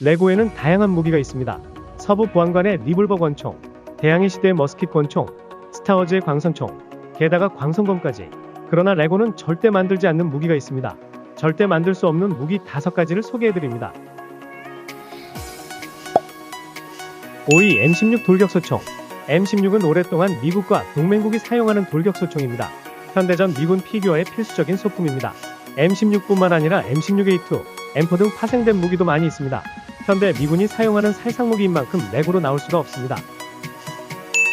레고에는 다양한 무기가 있습니다. 서부 보안관의 리볼버 권총, 대항해 시대의 머스킷 권총, 스타워즈의 광선총, 게다가 광선검까지. 그러나 레고는 절대 만들지 않는 무기가 있습니다. 절대 만들 수 없는 무기 다섯 가지를 소개해드립니다. 5위 M16 돌격소총. M16은 오랫동안 미국과 동맹국이 사용하는 돌격소총입니다. 현대전 미군 피규어의 필수적인 소품입니다. M16뿐만 아니라 M16A2, M4 등 파생된 무기도 많이 있습니다. 현대 미군이 사용하는 살상 무기인 만큼 레고로 나올 수가 없습니다.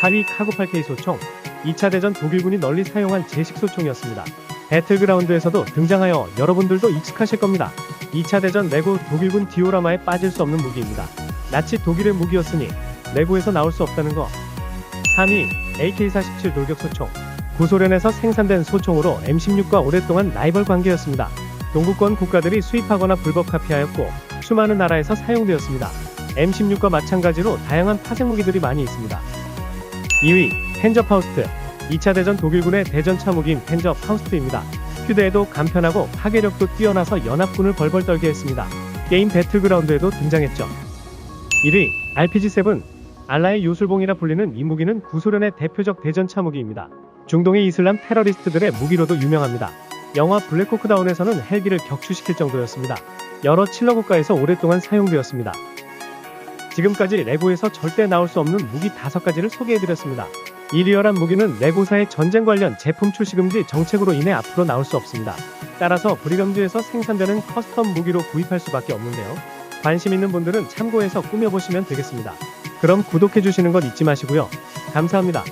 4위 카고8K 소총. 2차 대전 독일군이 널리 사용한 제식 소총이었습니다. 배틀그라운드에서도 등장하여 여러분들도 익숙하실 겁니다. 2차 대전 레고 독일군 디오라마에 빠질 수 없는 무기입니다. 나치 독일의 무기였으니 레고에서 나올 수 없다는 거. 3위 AK-47 돌격 소총. 구소련에서 생산된 소총으로 M16과 오랫동안 라이벌 관계였습니다. 동구권 국가들이 수입하거나 불법 카피하였고 수많은 나라에서 사용되었습니다. M16과 마찬가지로 다양한 파생 무기들이 많이 있습니다. 2위 펜저 파우스트 2차 대전 독일군의 대전 차 무기인 펜저 파우스트입니다. 휴대에도 간편하고 파괴력도 뛰어나서 연합군을 벌벌 떨게 했습니다. 게임 배틀그라운드에도 등장했죠. 1위 RPG-7 알라의 요술봉이라 불리는 이 무기는 구소련의 대표적 대전 차 무기입니다. 중동의 이슬람 테러리스트들의 무기로도 유명합니다. 영화 블랙호크 다운에서는 헬기를 격추시킬 정도였습니다. 여러 칠러 국가에서 오랫동안 사용되었습니다. 지금까지 레고에서 절대 나올 수 없는 무기 다섯 가지를 소개해드렸습니다. 이 리얼한 무기는 레고사의 전쟁 관련 제품 출시 금지 정책으로 인해 앞으로 나올 수 없습니다. 따라서 브리감즈에서 생산되는 커스텀 무기로 구입할 수밖에 없는데요. 관심 있는 분들은 참고해서 꾸며보시면 되겠습니다. 그럼 구독해주시는 것 잊지 마시고요. 감사합니다.